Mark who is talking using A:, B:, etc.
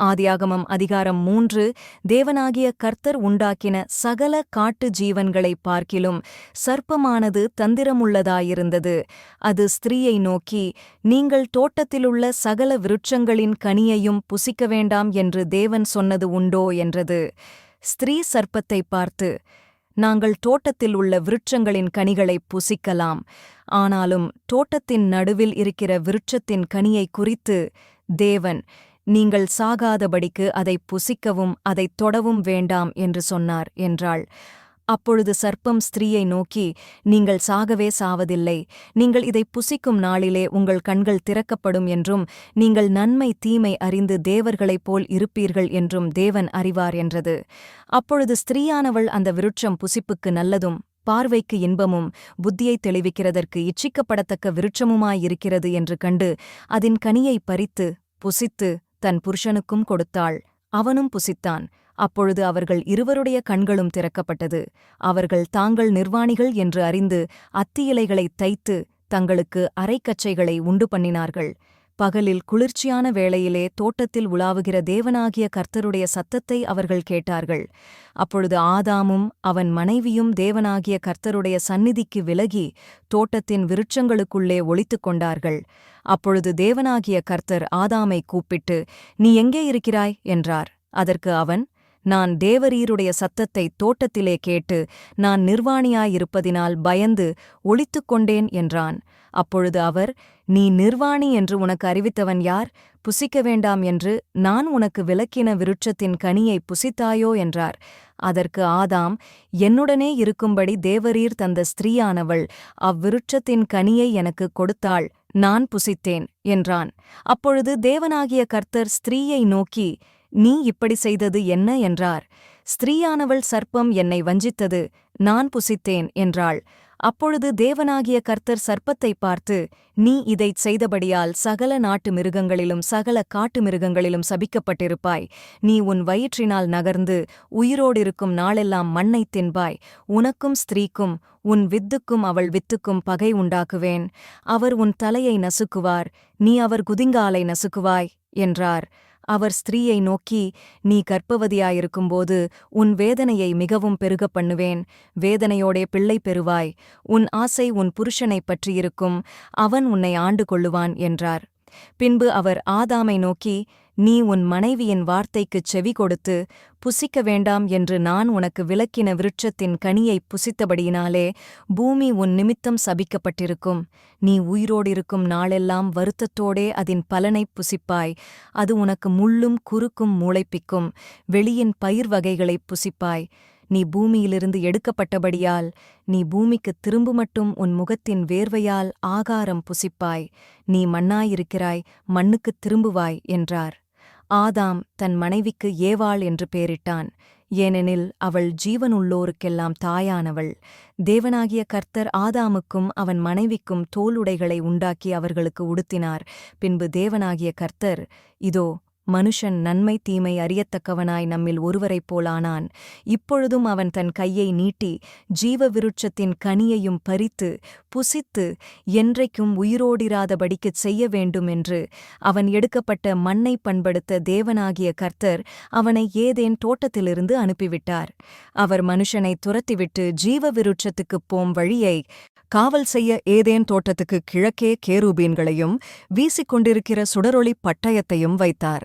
A: ஆதியாகமம் அதிகாரம் மூன்று தேவனாகிய கர்த்தர் உண்டாக்கின சகல காட்டு ஜீவன்களைப் பார்க்கிலும் சர்ப்பமானது தந்திரமுள்ளதாயிருந்தது. அது ஸ்திரீயை நோக்கி நீங்கள் தோட்டத்திலுள்ள சகல விருட்சங்களின் கனியையும் புசிக்க வேண்டாம் என்று தேவன் சொன்னது உண்டோ? என்றது. ஸ்திரீ சர்ப்பத்தைப் பார்த்து நாங்கள் தோட்டத்தில் உள்ள விருட்சங்களின் கனிகளைப் புசிக்கலாம். ஆனாலும் தோட்டத்தின் நடுவில் இருக்கிற விருட்சத்தின் கனியை குறித்து தேவன் நீங்கள் சாகாதபடிக்கு அதைப் புசிக்கவும் அதைத் தொடவும் வேண்டாம் என்று சொன்னார் என்றாள். அப்பொழுது சர்ப்பம் ஸ்திரீயை நோக்கி நீங்கள் சாகவே சாவதில்லை. நீங்கள் இதைப் புசிக்கும் நாளிலே உங்கள் கண்கள் திறக்கப்படும் என்றும் நீங்கள் நன்மை தீமை அறிந்து தேவர்களைப் போல் இருப்பீர்கள் என்றும் தேவன் அறிவார் என்றது. அப்பொழுது ஸ்திரீயானவள் அந்த விருட்சம் புசிப்புக்கு நல்லதும் பார்வைக்கு இன்பமும் புத்தியைத் தெளிவிக்கிறதற்கு இச்சிக்கப்படத்தக்க விருட்சமுமாயிருக்கிறது என்று கண்டு அதன் கனியைப் பறித்து புசித்து தன் புருஷனுக்கும் கொடுத்தாள். அவனும் புசித்தான். அப்பொழுது அவர்கள் இருவருடைய கண்களும் திறக்கப்பட்டது. அவர்கள் தாங்கள் நிர்வாணிகள் என்று அறிந்து அத்தியிலைகளைத் தைத்து தங்களுக்கு அரைக்கச்சைகளை உண்டு பண்ணினார்கள். பகலில் குளிர்ச்சியான வேளையிலே தோட்டத்தில் உலாவுகிற தேவனாகிய கர்த்தருடைய சத்தத்தை அவர்கள் கேட்டார்கள். அப்பொழுது ஆதாமும் அவன் மனைவியும் தேவனாகிய கர்த்தருடைய சந்நிதிக்கு விலகி தோட்டத்தின் விருட்சங்களுக்குள்ளே ஒளித்துக் கொண்டார்கள். அப்பொழுது தேவனாகிய கர்த்தர் ஆதாமை கூப்பிட்டு நீ எங்கே இருக்கிறாய்? என்றார். அதற்கு அவன் நான் தேவரீருடைய சத்தத்தை தோட்டத்திலே கேட்டு நான் நிர்வாணியாயிருப்பதினால் பயந்து ஒளித்துக் கொண்டேன் என்றான். அப்பொழுது அவர் நீ நிர்வாணி என்று உனக்கு அறிவித்தவன் யார்? புசிக்க வேண்டாம் என்று நான் உனக்கு விளக்கின விருட்சத்தின் கனியை புசித்தாயோ? என்றார். அதற்கு ஆதாம் என்னுடனே இருக்கும்படி தேவரீர் தந்த ஸ்திரீயானவள் அவ்விருட்சத்தின் கனியை எனக்கு கொடுத்தாள் நான் புசித்தேன் என்றான். அப்பொழுது தேவனாகிய கர்த்தர் ஸ்திரீயை நோக்கி நீ இப்படி செய்தது என்ன என்றார். ஸ்திரீயானவள் சர்ப்பம் என்னை வஞ்சித்தது நான் புசித்தேன் என்றாள். அப்பொழுது தேவனாகிய கர்த்தர் சர்ப்பத்தைப் பார்த்து நீ இதைச் செய்தபடியால் சகல நாட்டு மிருகங்களிலும் சகல காட்டு மிருகங்களிலும் சபிக்கப்பட்டிருப்பாய். நீ உன் வயிற்றினால் நகர்ந்து உயிரோடிருக்கும் நாளெல்லாம் மண்ணைத் தின்பாய். உனக்கும் ஸ்திரீக்கும் உன் வித்துக்கும் அவள் வித்துக்கும் பகை உண்டாக்குவேன். அவர் உன் தலையை நசுக்குவார் நீ அவர் குதிங்காலை நசுக்குவாய் என்றார். அவர் ஸ்திரீயை நோக்கி நீ கர்ப்பவதியாயிருக்கும்போது உன் வேதனையை மிகவும் பெருகப் பண்ணுவேன். வேதனையோடே பிள்ளை பெறுவாய். உன் ஆசை உன் புருஷனைப் பற்றியிருக்கும். அவன் உன்னை ஆண்டு கொள்ளுவான் என்றார். பின்பு அவர் ஆதாமை நோக்கி நீ உன் மனைவியின் வார்த்தைக்குச் செவி கொடுத்து புசிக்க வேண்டாம் என்று நான் உனக்கு விளக்கின விருட்சத்தின் கனியைப் புசித்தபடியினாலே பூமி உன் நிமித்தம் சபிக்கப்பட்டிருக்கும். நீ உயிரோடிருக்கும் நாளெல்லாம் வருத்தத்தோடே அதன் பலனைப் புசிப்பாய். அது உனக்கு முள்ளும் குறுக்கும் மூளைப்பிக்கும். வெளியின் பயிர் வகைகளைப் புசிப்பாய். நீ பூமியிலிருந்து எடுக்கப்பட்டபடியால் நீ பூமிக்குத் திரும்பு மட்டும் உன் முகத்தின் வேர்வையால் ஆகாரம் புசிப்பாய். நீ மண்ணாயிருக்கிறாய் மண்ணுக்குத் திரும்புவாய் என்றார். ஆதாம் தன் மனைவிக்கு ஏவாள் என்று பெயரிட்டான். ஏனெனில் அவள் ஜீவனுள்ளோருக்கெல்லாம் தாயானவள். தேவனாகிய கர்த்தர் ஆதாமுக்கும் அவன் மனைவிக்கும் தோலுடைகளை உண்டாக்கி அவர்களுக்கு உடுத்தினார். பின்பு தேவனாகிய கர்த்தர் இதோ மனுஷன் நன்மை தீமை அறியத்தக்கவனாய் நம்மில் ஒருவரைப் போலானான் இப்பொழுதும் அவன் தன் கையை நீட்டி ஜீவ விருட்சத்தின் கனியையும் பறித்து புசித்து என்றைக்கும் உயிரோடிராதபடிக்குச் செய்ய வேண்டும் என்று அவன் எடுக்கப்பட்ட மண்ணை பண்படுத்த தேவனாகிய கர்த்தர் அவனை ஏதேன் தோட்டத்திலிருந்து அனுப்பிவிட்டார். அவர் மனுஷனை துரத்திவிட்டு ஜீவ விருட்சத்துக்குப் போம் வழியை காவல் செய்ய ஏதேன் தோட்டத்துக்கு கிழக்கே கேரூபீன்களையும் வீசிக்கொண்டிருக்கிற சுடரொளி பட்டயத்தையும் வைத்தார்.